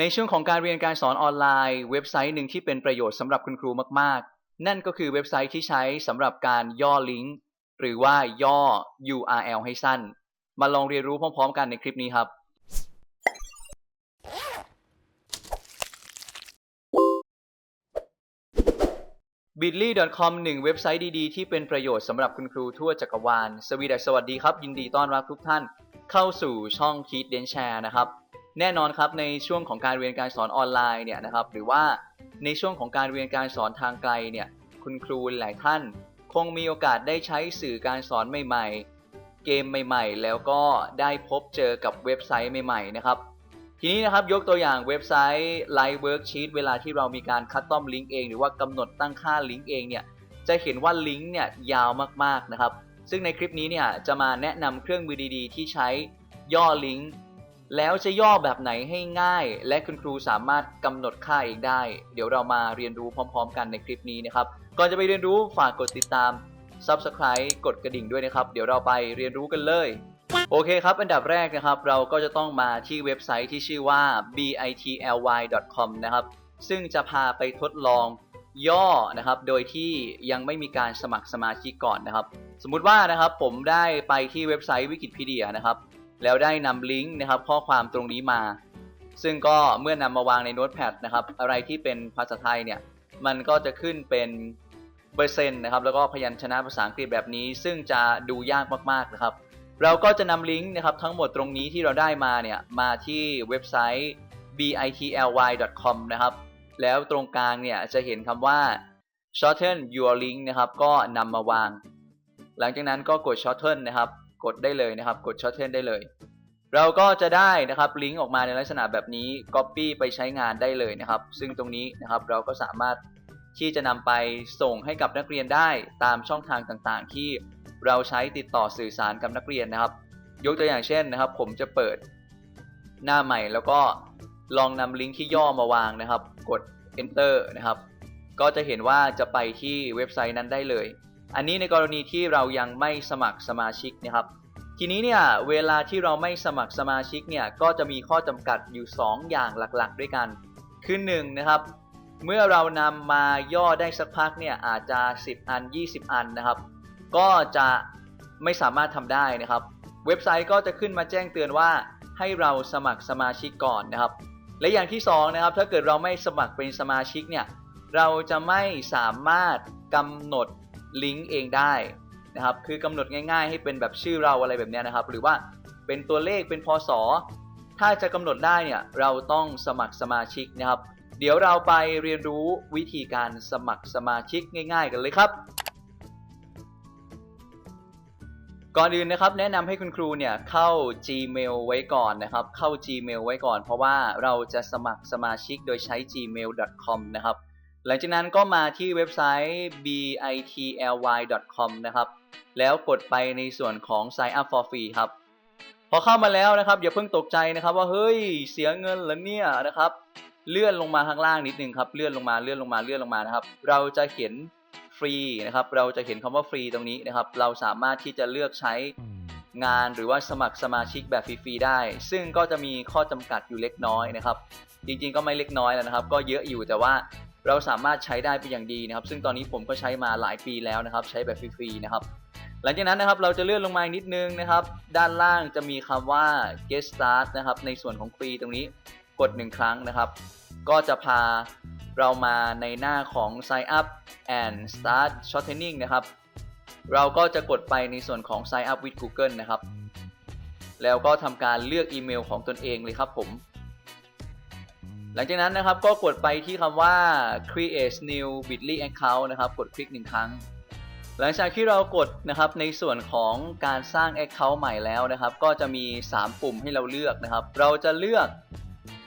ในช่วงของการเรียนการสอนออนไลน์ เว็บไซต์หนึ่งที่เป็นประโยชน์สำหรับคุณครูมาก ๆ นั่นก็คือเว็บไซต์ที่ใช้สำหรับการย่อลิงก์หรือว่าย่อ URL ให้สั้น มาลองเรียนรู้พร้อม ๆ กันในคลิปนี้ครับ bit.ly.com หนึ่งเว็บไซต์ดี ๆ ที่เป็นประโยชน์สำหรับคุณครูทั่วจักรวาล สวีดัสสวัสดีครับ ยินดีต้อนรับทุกท่านเข้าสู่ช่อง Kid Den Share นะครับ แน่นอนครับในช่วงของการเรียนการสอนออนไลน์เนี่ยนะครับหรือว่าในช่วงของการเรียนการสอนทางไกลเนี่ยคุณครูหลายท่าน คงมีโอกาสได้ใช้สื่อการสอนใหม่ ๆ เกมใหม่ ๆ แล้วก็ได้พบเจอกับเว็บไซต์ใหม่ๆนะครับทีนี้นะครับยกตัวอย่างเว็บไซต์ Live Worksheet เวลาที่เรามีการคัดต้อมลิงก์เองหรือว่ากำหนดตั้งค่าลิงก์เองเนี่ยจะเห็นว่าลิงก์เนี่ยยาวมากๆนะครับซึ่งในคลิปนี้เนี่ยจะมาแนะนำเครื่องมือดีๆ ที่ใช้ย่อลิงก์ แล้วจะย่อแบบไหนให้ง่าย และคุณครูสามารถกำหนดค่าเองได้ เดี๋ยวเรามาเรียนรู้พร้อม ๆ กันในคลิปนี้นะครับ ก่อนจะไปเรียนรู้ฝากกดติดตาม Subscribe กดกระดิ่งด้วยนะครับ เดี๋ยวเราไปเรียนรู้กันเลย โอเคครับ อันดับแรกนะครับ เราก็จะต้องมาที่เว็บไซต์ที่ชื่อว่า bitly.com นะครับ ซึ่งจะพาไปทดลองย่อนะครับ โดยที่ยังไม่มีการสมัครสมาชิกก่อนนะครับ สมมุติว่านะครับผมได้ไปที่เว็บไซต์วิกิพีเดียนะครับ แล้วได้นำลิงก์นะครับข้อความตรงนี้มา ซึ่งก็เมื่อนำมาวางในโน้ตแพดนะครับอะไรที่เป็นภาษาไทยเนี่ยมันก็จะขึ้นเป็นเปอร์เซ็นต์นะครับแล้วก็พยัญชนะภาษาอังกฤษแบบนี้ ซึ่งจะดูยากมากๆนะครับ เราก็จะนำลิงก์นะครับทั้งหมดตรงนี้ที่เราได้มาเนี่ยมาที่เว็บไซต์ bitly.com นะครับแล้วตรงกลางเนี่ยจะเห็นคำว่า shorten your link นะครับก็นำมาวาง หลังจากนั้นก็กด shorten นะครับ กดได้เลยนะครับ กด shorten ได้เลย เราก็จะได้นะครับลิงก์ออกมาในลักษณะแบบนี้ copy ไปใช้งานได้เลยนะครับ ซึ่งตรงนี้นะครับเราก็สามารถที่จะนำไปส่งให้กับนักเรียนได้ตามช่องทางต่างๆ ที่เราใช้ติดต่อสื่อสารกับนักเรียนนะครับ ยกตัวอย่างเช่นนะครับ ผมจะเปิดหน้าใหม่แล้วก็ลองนำลิงก์ที่ย่อมาวางนะครับ กด enter นะครับ ก็จะเห็นว่าจะไปที่เว็บไซต์นั้นได้เลย อันนี้ในกรณีที่เรายังไม่สมัครสมาชิกนะครับ ทีนี้เนี่ยเวลาที่เราไม่สมัครสมาชิกเนี่ยก็จะมีข้อจำกัดอยู่ 2 อย่างหลักๆ ด้วยกัน คือ1นะครับ เมื่อเรานำมาย่อได้สักพักเนี่ยอาจจะ 10 อัน 20 อันนะครับ ก็จะไม่สามารถทำได้นะครับ เว็บไซต์ก็จะขึ้นมาแจ้งเตือนว่าให้เราสมัครสมาชิกก่อนนะครับ และอย่างที่2นะครับถ้าเกิดเราไม่สมัครเป็นสมาชิกเนี่ยเราจะไม่สามารถ กำหนดลิงก์เองได้นะครับ คือกำหนดง่าย ๆ ให้เป็นแบบชื่อเราอะไรแบบนี้นะครับ หรือว่าเป็นตัวเลขเป็นพศถ้าจะกำหนดได้เนี่ยเราต้องสมัครสมาชิกนะครับ เดี๋ยวเราไปเรียนรู้วิธีการสมัครสมาชิกง่าย ๆ กันเลยครับ ก่อนอื่นนะครับ แนะนำให้คุณครูเนี่ยเข้า Gmail ไว้ก่อนนะครับ เข้า Gmail ไว้ก่อน เพราะว่าเราจะสมัครสมาชิกโดยใช้ gmail.com นะครับ หลังจากนั้นก็มาที่เว็บไซต์ bitly.com นะครับ แล้วกดไปในส่วนของ sign up for free ครับ พอเข้ามาแล้วนะครับอย่าเพิ่งตกใจนะครับว่าเฮ้ยเสียเงินแล้วเนี่ยนะครับ เลื่อนลงมาข้างล่างนิดนึงครับเลื่อนลงมาเลื่อนลงมาเลื่อนลงมานะครับ เราจะเห็นฟรีนะครับ เราจะเห็นคำว่าฟรีตรงนี้นะครับ เราสามารถที่จะเลือกใช้งานหรือว่าสมัครสมาชิกแบบฟรีๆได้ ซึ่งก็จะมีข้อจำกัดอยู่เล็กน้อยนะครับ จริงๆก็ไม่เล็กน้อยแล้วนะครับ ก็เยอะอยู่แต่ว่า เราสามารถใช้ได้เป็นอย่างดีนะครับ ซึ่งตอนนี้ผมก็ใช้มาหลายปีแล้วนะครับ ใช้แบบฟรีๆนะครับ หลังจากนั้นนะครับเราจะเลื่อนลงมาอีกนิดนึงนะครับ ด้านล่างจะมีคำว่า get start นะครับ ในส่วนของฟรีตรงนี้กด 1 ครั้งนะครับ ก็จะพาเรามาในหน้าของ sign up and start shortening นะครับ เราก็จะกดไปในส่วนของ sign up with Google นะครับ แล้วก็ทำการเลือกอีเมลของตนเองเลยครับผม หลังจากนั้นนะครับก็กดไปที่คำว่า create new bitly account นะครับ กดคลิกหนึ่งครั้ง หลังจากที่เรากดนะครับในส่วนของการสร้าง Account ใหม่แล้วนะครับ ก็จะมี 3 ปุ่มให้เราเลือกนะครับ เราจะเลือก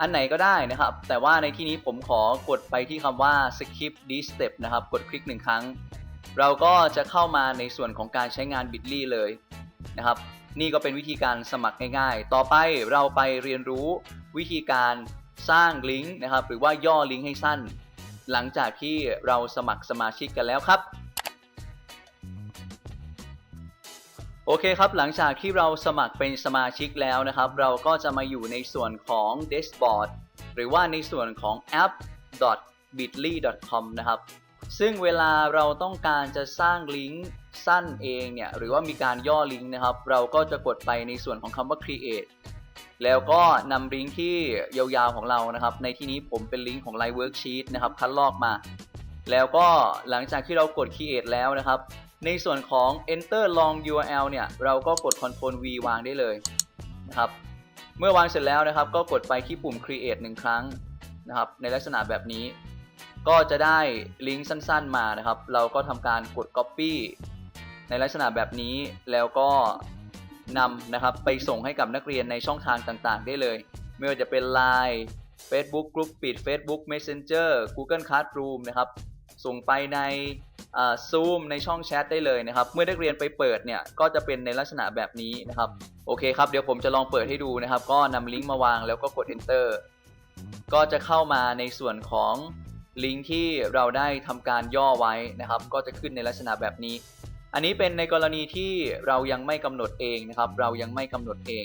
อันไหนก็ได้นะครับ แต่ว่าในที่นี้ผมขอกดไปที่คำว่า skip this step นะครับ กดคลิกหนึ่งครั้ง เราก็จะเข้ามาในส่วนของการใช้งาน Bitly เลยนะครับ นี่ก็เป็นวิธีการสมัครง่ายๆ ต่อไปเราไปเรียนรู้วิธีการ สร้างลิงก์นะครับ หรือว่าย่อลิงก์ให้สั้น หลังจากที่เราสมัครสมาชิกกันแล้วครับ โอเคครับ หลังจากที่เราสมัครเป็นสมาชิกแล้วนะครับ เราก็จะมาอยู่ในส่วนของ Dashboard หรือว่าในส่วนของ app.bitly.com นะครับ ซึ่งเวลาเราต้องการจะสร้างลิงก์สั้นเองเนี่ย หรือว่ามีการย่อลิงก์นะครับ เราก็จะกดไปในส่วนของคำว่า create แล้วก็นำลิงก์ที่ยาวๆของเรานะครับ ในที่นี้ผมเป็นลิงก์ของ Live Worksheet นะครับคัดลอกมา แล้วก็หลังจากที่เรากด create แล้วนะครับ ในส่วนของ enter long URL เนี่ย เราก็กด Ctrl V วางได้เลยนะครับ เมื่อวางเสร็จแล้วนะครับ ก็กดไปที่ปุ่ม create หนึ่งครั้งนะครับ ในลักษณะแบบนี้ ก็จะได้ลิงก์สั้นๆมานะครับ เราก็ทำการกด copy ในลักษณะแบบนี้แล้วก็ นำนะครับไปส่งให้กับนักเรียนในช่องทางต่างๆ ได้เลย ไม่ว่าจะเป็น Line Facebook Group ปิด Facebook Messenger Google Classroom นะครับส่งไปในซูมในช่องแชทได้เลยนะครับ เมื่อนักเรียนไปเปิดเนี่ยก็จะเป็นในลักษณะแบบนี้นะครับ โอเคครับ เดี๋ยวผมจะลองเปิดให้ดูนะครับ ก็นำลิงก์มาวางแล้วก็กด enter ก็จะเข้ามาในส่วนของลิงก์ที่เราได้ทำการย่อไว้นะครับ ก็จะขึ้นในลักษณะแบบนี้ อันนี้เป็นในกรณีที่เรายังไม่กำหนดเองนะครับ เรายังไม่กำหนดเอง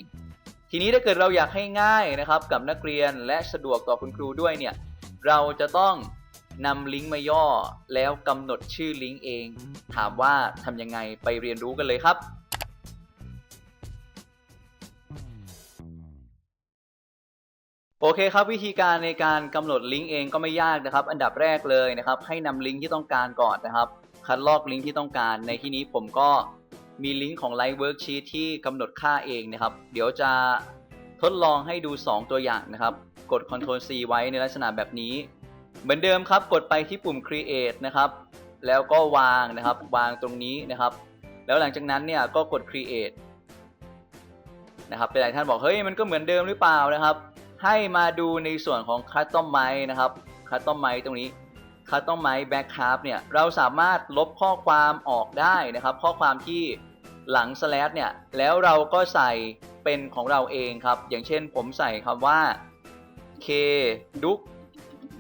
ทีนี้ถ้าเกิดเราอยากให้ง่ายนะครับ กับนักเรียนและสะดวกต่อคุณครูด้วยเนี่ย เราจะต้องนำลิงก์มาย่อแล้วกำหนดชื่อลิงก์เอง ถามว่าทำยังไงไปเรียนรู้กันเลยครับโอเคครับวิธีการในการกำหนดลิงก์เองก็ไม่ยากนะครับ อันดับแรกเลยนะครับ ให้นำลิงก์ที่ต้องการก่อนนะครับ คัดลอกลิงก์ที่ต้องการ ในที่นี้ผมก็มีลิงก์ของ Live Worksheet ที่กำหนดค่าเองนะครับ เดี๋ยวจะทดลองให้ดู 2 ตัวอย่างนะครับ กด Ctrl C ไว้ในลักษณะแบบนี้ เหมือนเดิมครับ กดไปที่ปุ่ม Create นะครับ แล้วก็วางนะครับ วางตรงนี้นะครับ แล้วหลังจากนั้นเนี่ยก็กด Create นะครับเป็นหลายท่านบอกเฮ้ยมันก็เหมือนเดิมหรือเปล่านะครับ ให้มาดูในส่วนของ Custom m i นะครับ Custom m i ตรงนี้ Custom m i Backcraft เนี่ยเราสามารถลบข้อความออกได้นะครับ ข้อความที่หลัง slash เนี่ยแล้วเราก็ใส่เป็นของเราเองครับ อย่างเช่นผมใส่คำว่า k d u k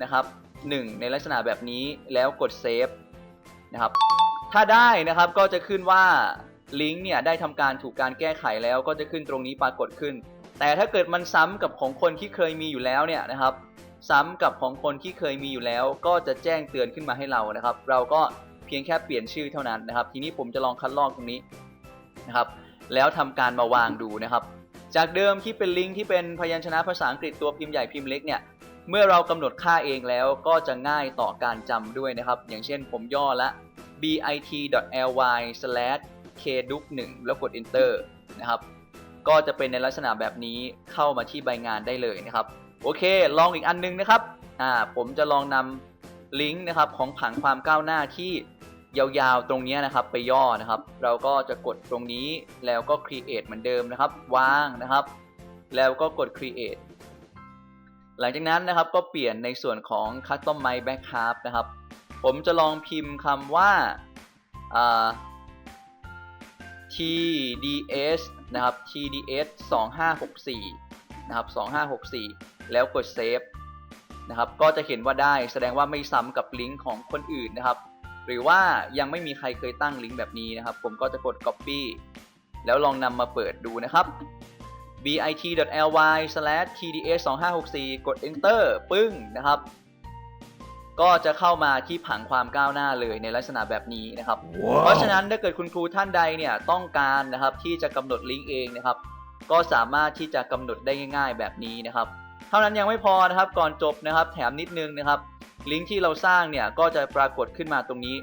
นะครับ1ในลักษณะแบบนี้แล้วกด save นะครับ ถ้าได้นะครับก็จะขึ้นว่าลิงก์เนี่ยได้ทำการถูกการแก้ไขแล้วก็จะขึ้นตรงนี้ปรากฏขึ้น แต่ถ้าเกิดมันซ้ำกับของคนที่เคยมีอยู่แล้วเนี่ยนะครับ ซ้ำกับของคนที่เคยมีอยู่แล้ว ก็จะแจ้งเตือนขึ้นมาให้เรานะครับ เราก็เพียงแค่เปลี่ยนชื่อเท่านั้นนะครับ ทีนี้ผมจะลองคัดลอกตรงนี้นะครับ แล้วทำการมาวางดูนะครับ จากเดิมที่เป็นลิงก์ที่เป็นพยัญชนะภาษาอังกฤษตัวพิมพ์ใหญ่พิมพ์เล็กเนี่ยเมื่อเรากำหนดค่าเองแล้วก็จะง่ายต่อการจำด้วยนะครับ อย่างเช่นผมย่อละ bit.ly/kduc1 แล้วกด enter นะครับ ก็จะเป็นในลักษณะแบบนี้เข้ามาที่ใบงานได้เลยนะครับ โอเค ลองอีกอันนึงนะครับ อ่า ผมจะลองนำลิงก์นะครับของผังความก้าวหน้าที่ยาวๆ ตรงนี้นะครับ ไปย่อนะครับ เราก็จะกดตรงนี้แล้วก็ create เหมือนเดิมนะครับ วางนะครับ แล้วก็กด create หลังจากนั้นนะครับก็เปลี่ยนในส่วนของ custom my backhalf นะครับ ผมจะลองพิมพ์คำว่าอ่า TDS นะครับ TDS 2564 นะครับ 2564 แล้วกด save นะครับก็จะเห็นว่าได้แสดงว่าไม่ซ้ำกับลิงก์ของคนอื่นนะครับ หรือว่ายังไม่มีใครเคยตั้งลิงก์แบบนี้นะครับ ผมก็จะกด copy แล้วลองนำมาเปิดดูนะครับ bit.ly/tds2564 กด enter ปึ้งนะครับ ก็จะเข้ามาที่ผังความก้าวหน้าเลยในลักษณะแบบนี้นะครับเพราะฉะนั้นถ้าเกิดคุณครูท่านใดเนี่ยต้องการนะครับที่จะกำหนดลิงก์เองนะครับ ก็สามารถที่จะกำหนดได้ง่าย ๆ แบบนี้นะครับ เท่านั้นยังไม่พอนะครับก่อนจบนะครับ แถมนิดนึงนะครับ ลิงก์ที่เราสร้างเนี่ยก็จะปรากฏขึ้นมาตรงนี้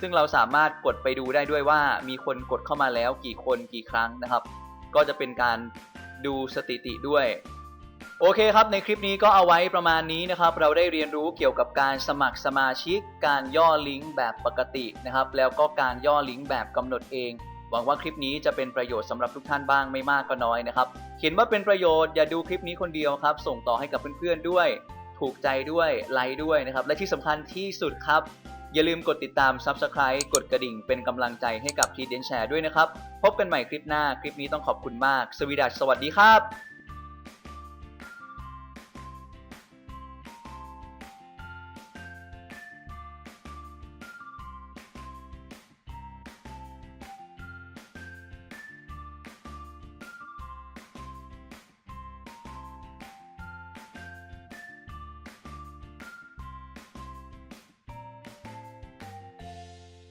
ซึ่งเราสามารถกดไปดูได้ด้วยว่ามีคนกดเข้ามาแล้วกี่คนกี่ครั้งนะครับ ก็จะเป็นการดูสถิติด้วยโอเคครับ ในคลิปนี้ก็เอาไว้ประมาณนี้นะครับ เราได้เรียนรู้เกี่ยวกับการสมัครสมาชิก การย่อลิงก์แบบปกตินะครับ แล้วก็การย่อลิงก์แบบกำหนดเอง หวังว่าคลิปนี้จะเป็นประโยชน์สำหรับทุกท่านบ้างไม่มากก็น้อยนะครับเห็นว่าเป็นประโยชน์อย่าดูคลิปนี้คนเดียวครับ ส่งต่อให้กับเพื่อนๆด้วย ถูกใจด้วยไลค์ด้วยนะครับ และที่สำคัญที่สุดครับ อย่าลืมกดติดตาม Subscribe กดกระดิ่งเป็นกำลังใจให้กับทีเดนแชร์ด้วยนะครับ พบกันใหม่คลิปหน้าคลิปนี้ต้องขอบคุณมาก สวีดัสสวัสดีครับ